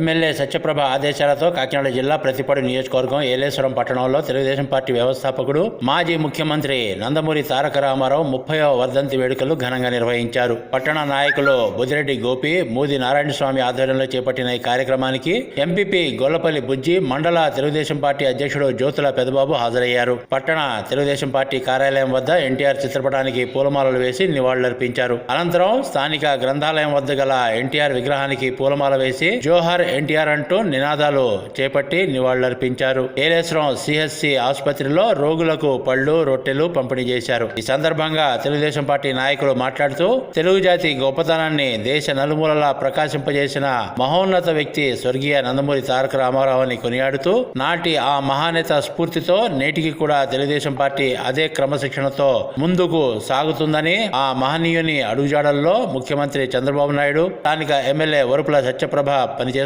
MLA Satyaprabha ఆదేశాలతో కాకినాడ జిల్లా ప్రతిపాడు నియోజకవర్గం ఏలేశ్వరం పట్టణంలో తెలుగుదేశం పార్టీ వ్యవస్థాపకుడు మాజీ ముఖ్యమంత్రి నందమూరి తారక రామారావు ముప్పైవ వర్ధంతి వేడుకలు ఘనంగా నిర్వహించారు. పట్టణ నాయకులు బుదిరెడ్డి గోపి మూది నారాయణ స్వామి ఆధ్వర్యంలో చేపట్టిన ఈ కార్యక్రమానికి ఎంపీపీ గొల్లపల్లి బుజ్జి మండల తెలుగుదేశం పార్టీ అధ్యక్షుడు జ్యోతుల పెదబాబు హాజరయ్యారు. పట్టణ తెలుగుదేశం పార్టీ కార్యాలయం వద్ద ఎన్టీఆర్ చిత్రపటానికి పూలమాలలు వేసి నివాళులర్పించారు. అనంతరం స్థానిక గ్రంథాలయం వద్ద గల ఎన్టీఆర్ విగ్రహానికి పూలమాల వేసి జోహార్ ఎన్టీఆర్ అంటూ నినాదాలు చేపట్టి నివాళులర్పించారు. ఏలేశ్వరం సిహెచ్సి ఆసుపత్రిలో రోగులకు పళ్ళు రొట్టెలు పంపిణీ చేశారు. ఈ సందర్భంగా తెలుగుదేశం పార్టీ నాయకులు మాట్లాడుతూ తెలుగు జాతి గొప్పతనాన్ని దేశ నలుమూలలా ప్రకాశింపజేసిన మహోన్నత వ్యక్తి స్వర్గీయ నందమూరి తారక రామారావు అని కొనియాడుతూ నాటి ఆ మహానేత స్ఫూర్తితో నేటికి కూడా తెలుగుదేశం పార్టీ అదే క్రమశిక్షణతో ముందుకు సాగుతుందని ఆ మహనీయుని అడుగుజాడల్లో ముఖ్యమంత్రి చంద్రబాబు నాయుడు స్థానిక ఎమ్మెల్యే వరుపుల సత్యప్రభ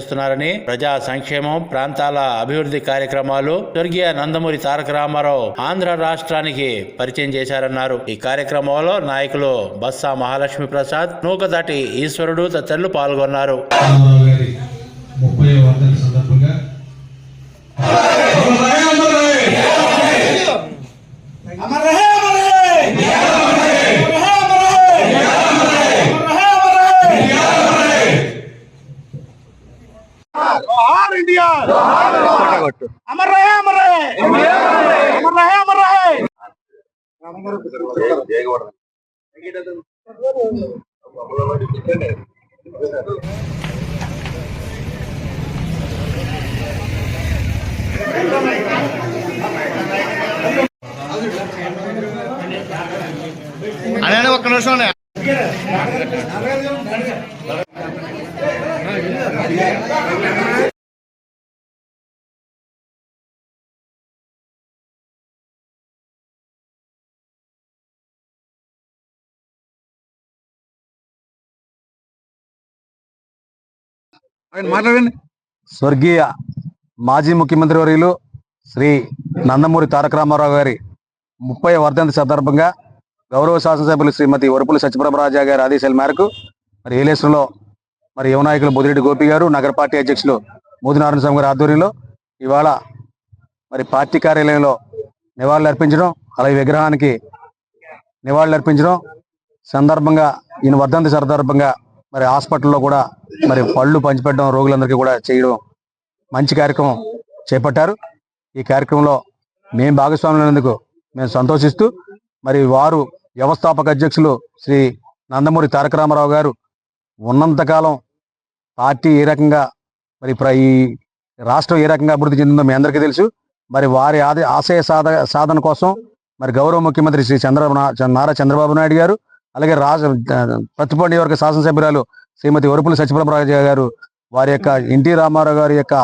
చేస్తున్నారని ప్రజా సంక్షేమం ప్రాంతాల అభివృద్ధి కార్యక్రమాలు స్వర్గీయ నందమూరి తారక రామారావు ఆంధ్ర రాష్ట్రానికి పరిచయం చేశారన్నారు. ఈ కార్యక్రమంలో నాయకులు బస్సా మహాలక్ష్మి ప్రసాద్ నూకదాటి ఈశ్వరుడు తదితరులు పాల్గొన్నారు. ఎన్టీఆర్ అమర్ రహే అమర్ రహే అమర్ రహే అదే మాట్లాడండి. స్వర్గీయ మాజీ ముఖ్యమంత్రి వర్యులు శ్రీ నందమూరి తారక రామారావు గారి ముప్పై వర్ధంతి సందర్భంగా గౌరవ శాసనసభ్యులు శ్రీమతి వరుపుల సత్యప్రభరాజా గారి ఆదేశాల మేరకు మరి ఏలేశ్వరంలో మరి యువ నాయకులు బుదిరెడ్డి గోపి గారు నగర పార్టీ అధ్యక్షులు మోదినారాయణ స్వామి గారి ఆధ్వర్యంలో ఇవాళ మరి పార్టీ కార్యాలయంలో నివాళులు అర్పించడం అలాగే విగ్రహానికి నివాళులు అర్పించడం సందర్భంగా ఈయన వర్ధంతి సందర్భంగా మరి హాస్పిటల్లో కూడా మరి పళ్ళు పంచిపెట్టడం రోగులందరికీ కూడా చేయడం మంచి కార్యక్రమం చేపట్టారు. ఈ కార్యక్రమంలో మేము భాగస్వాములైనందుకు మేము సంతోషిస్తూ మరి వారు వ్యవస్థాపక అధ్యక్షులు శ్రీ నందమూరి తారక రామారావు గారు ఉన్నంతకాలం పార్టీ ఏ రకంగా మరి ప్ర- ఈ రాష్ట్రం ఏ రకంగా అభివృద్ధి చెందిందో మీ అందరికీ తెలుసు. మరి వారి ఆశయ సాధ సాధన కోసం మరి గౌరవ ముఖ్యమంత్రి శ్రీ చంద్రబాబు నారా చంద్రబాబు నాయుడు గారు అలాగే రాజ ప్రతిపాడు నియోజక శాసనసభ్యురాలు శ్రీమతి వరుపుల సత్యప్రభరాజు గారు వారి యొక్క ఎన్టీ రామారావు గారి యొక్క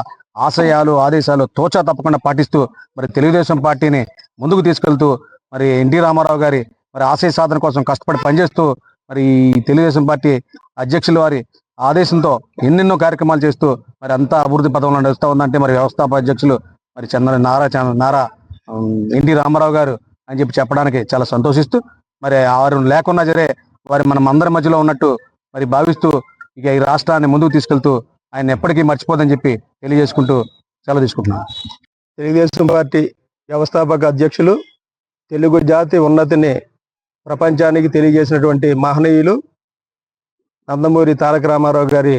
ఆశయాలు ఆదేశాలు తోచా తప్పకుండా పాటిస్తూ మరి తెలుగుదేశం పార్టీని ముందుకు తీసుకెళ్తూ మరి ఎన్టీ రామారావు గారి మరి ఆశయ సాధన కోసం కష్టపడి పనిచేస్తూ మరి ఈ తెలుగుదేశం పార్టీ అధ్యక్షుల వారి ఆదేశంతో ఎన్నెన్నో కార్యక్రమాలు చేస్తూ మరి అంతా అభివృద్ధి పథంలో నడుస్తూ ఉందంటే మరి వ్యవస్థాపక అధ్యక్షులు మరి చంద్ర నారా చంద్ర- నారా ఎన్టీ రామారావు గారు అని చెప్పి చెప్పడానికి చాలా సంతోషిస్తూ మరి వారు లేకున్నా సరే వారి మనం అందరి మధ్యలో ఉన్నట్టు మరి భావిస్తూ ఇక ఈ రాష్ట్రాన్ని ముందుకు తీసుకెళ్తూ ఆయన ఎప్పటికీ మర్చిపోదని చెప్పి తెలియజేసుకుంటూ సెలవు తీసుకుంటున్నాను. తెలుగుదేశం పార్టీ వ్యవస్థాపక అధ్యక్షులు తెలుగు జాతి ఉన్నతిని ప్రపంచానికి తెలియజేసినటువంటి మహనీయులు నందమూరి తారక రామారావు గారి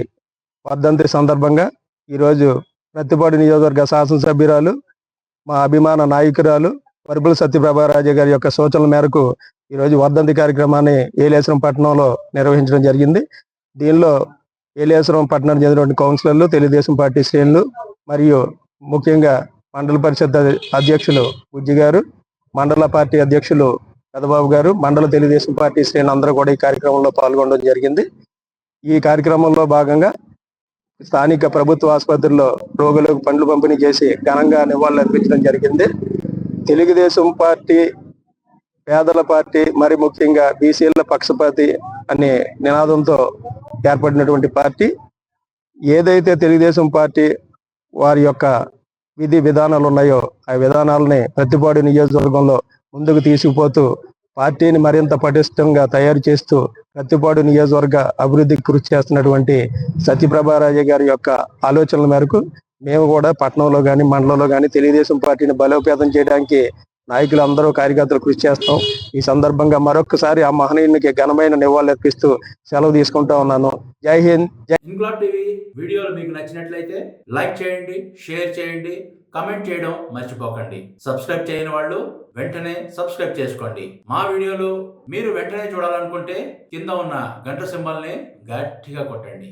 వర్ధంతి సందర్భంగా ఈరోజు ప్రతిపాడు నియోజకవర్గ శాసనసభ్యురాలు మా అభిమాన నాయకురాలు పరుపుల సత్యప్రభారాజు గారి యొక్క సూచనల మేరకు ఈరోజు వర్ధంతి కార్యక్రమాన్ని ఏలేశ్వరం పట్టణంలో నిర్వహించడం జరిగింది. దీనిలో ఏలేశ్వరం పట్టణానికి చెందినటువంటి కౌన్సిలర్లు తెలుగుదేశం పార్టీ శ్రేణులు మరియు ముఖ్యంగా మండల పరిషత్ అధ్యక్షులు బుజ్జి గారు మండల పార్టీ అధ్యక్షులు పెదబాబు గారు మండల తెలుగుదేశం పార్టీ శ్రేణులు అందరూ కూడా ఈ కార్యక్రమంలో పాల్గొనడం జరిగింది. ఈ కార్యక్రమంలో భాగంగా స్థానిక ప్రభుత్వ ఆసుపత్రిలో రోగులకు పండ్లు పంపిణీ చేసి ఘనంగా నివాళులు అర్పించడం జరిగింది. తెలుగుదేశం పార్టీ పేదల పార్టీ మరి ముఖ్యంగా బీసీల పక్షపాతి అనే నినాదంతో ఏర్పడినటువంటి పార్టీ ఏదైతే తెలుగుదేశం పార్టీ వారి యొక్క విధి విధానాలు ఉన్నాయో ఆ విధానాలని ప్రతిపాడు నియోజకవర్గంలో ముందుకు తీసుకుపోతూ పార్టీని మరింత పటిష్టంగా తయారు చేస్తూ ప్రతిపాడు నియోజకవర్గ అభివృద్ధికి కృషి చేస్తున్నటువంటి సత్యప్రభారాజు గారి యొక్క ఆలోచనల మేరకు మేము కూడా పట్టణంలో కానీ మండలంలో కానీ తెలుగుదేశం పార్టీని బలోపేతం చేయడానికి నాయకులు అందరూ కార్యకర్తలు కృషి చేస్తాం. ఈ సందర్భంగా మరొకసారి ఆ మహనీయునికి ఘనమైన నివాళులర్పిస్తూ సెలవు తీసుకుంటా ఉన్నాను. జై హింద్ జై ఇంక్లాబ్ టీవీ వీడియోలు మీకు నచ్చినట్లయితే లైక్ చేయండి షేర్ చేయండి కమెంట్ చేయడం మర్చిపోకండి. సబ్స్క్రైబ్ చేయని వాళ్ళు వెంటనే సబ్స్క్రైబ్ చేసుకోండి. మా వీడియోలు మీరు వెంటనే చూడాలనుకుంటే కింద ఉన్న గంట సింబల్ని గట్టిగా కొట్టండి.